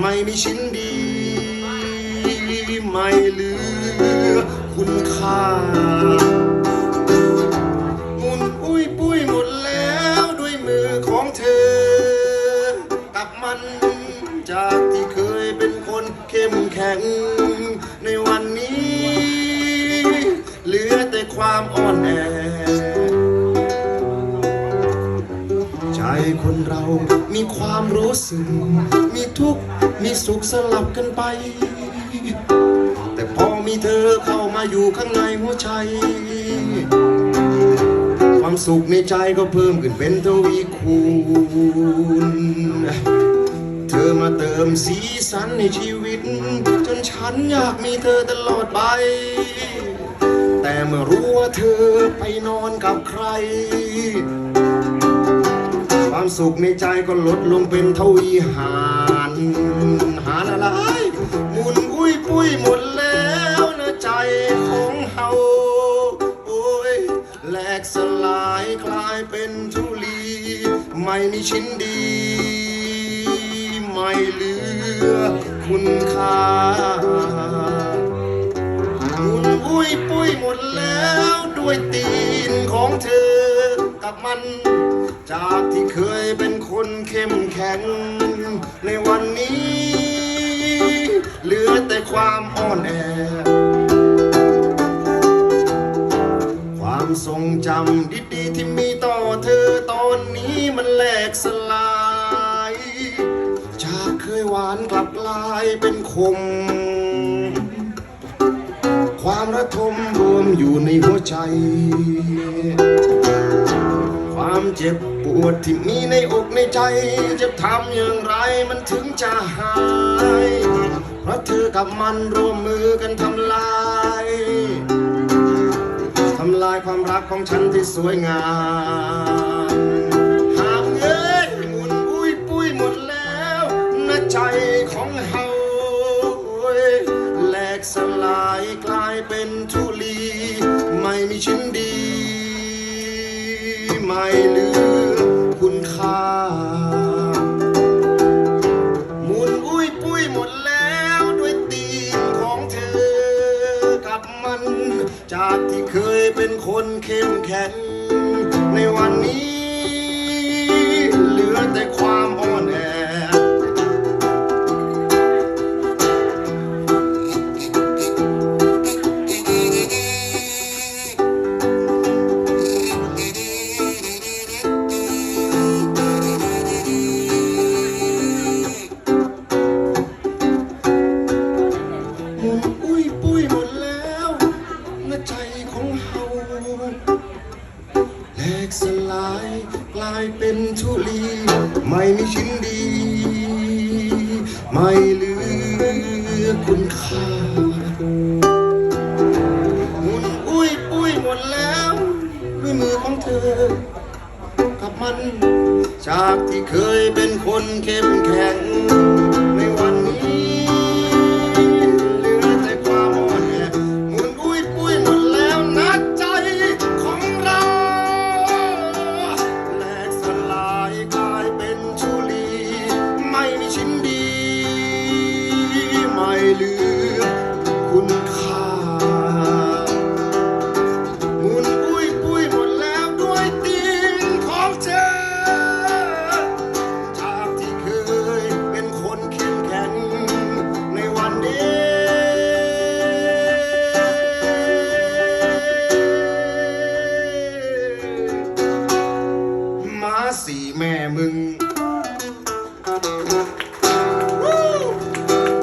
ไม่มีชิ้นดี ไม่เหลือคุณค่ามุนอุ้ยปุ้ยหมดแล้วด้วยมือของเธอ กับมันจากที่เคยเป็นคนเข้มแข็ง ในวันนี้ เหลือแต่ความอ่อนแอ ใจคนเรามีความรู้สึก มีทุกข์ มีสุขสลับกันไป แต่พอมีเธอเข้ามาอยู่ข้างในหัวใจ ความสุขในใจก็เพิ่มขึ้นเป็นทวีคูณ เธอมาเติมสีสันในชีวิต จนฉันอยากมีเธอตลอดไป แต่เมื่อรู้ว่าเธอไปนอนกับใคร สุขในใจก็ลดลงเป็นทวีหารหารอะไรหมุนอุ้ยปุ้ยหมดแล้วนะใจของเฮาโอ้ยแหลกสลายกลายเป็นทุลี ไม่มีชิ้นดี ไม่เหลือคุณค่าหมุนอุ้ยปุ้ยหมดแล้วด้วยตีนของเธอ กับมัน จากที่เคยเป็นคนเข้มแข็ง ในวันนี้ เหลือแต่ความอ่อนแอ ความทรงจำดีๆที่มีต่อเธอตอนนี้มันแหลกสลาย จากเคยหวานกลับกลายเป็นคมความระทมรวมอยู่ในหัวใจ เจ็บปวดที่มีในอกในใจ จะทำอย่างไรมันถึงจะหาย เพราะเธอกับมันร่วมมือกันทำลายทำลายความรักของฉันที่สวยงามหามเอ้ยหมุนอุ้ยปุ้ยหมดแล้วนะใจของเฮาแหลกสลายกลายเป็นทุลี ไม่มีชิ้นดี ไม่เหลือคุณค่า มุนอุ้ยปุ้ยหมดแล้วด้วยตีนของเธอ กับมัน จากที่เคยเป็นคนเข้มแข็ง อนแหลกสลายกลายเป็นทุลีไม่มีชิ้นดี ไม่เหลือคุณค่าหมุนอุ้ยปุ้ยหมดแล้ว ด้วยมือของเธอ กับมัน จากที่เคยเป็นคนเข้มแข็ง sĩ mẹ mừng.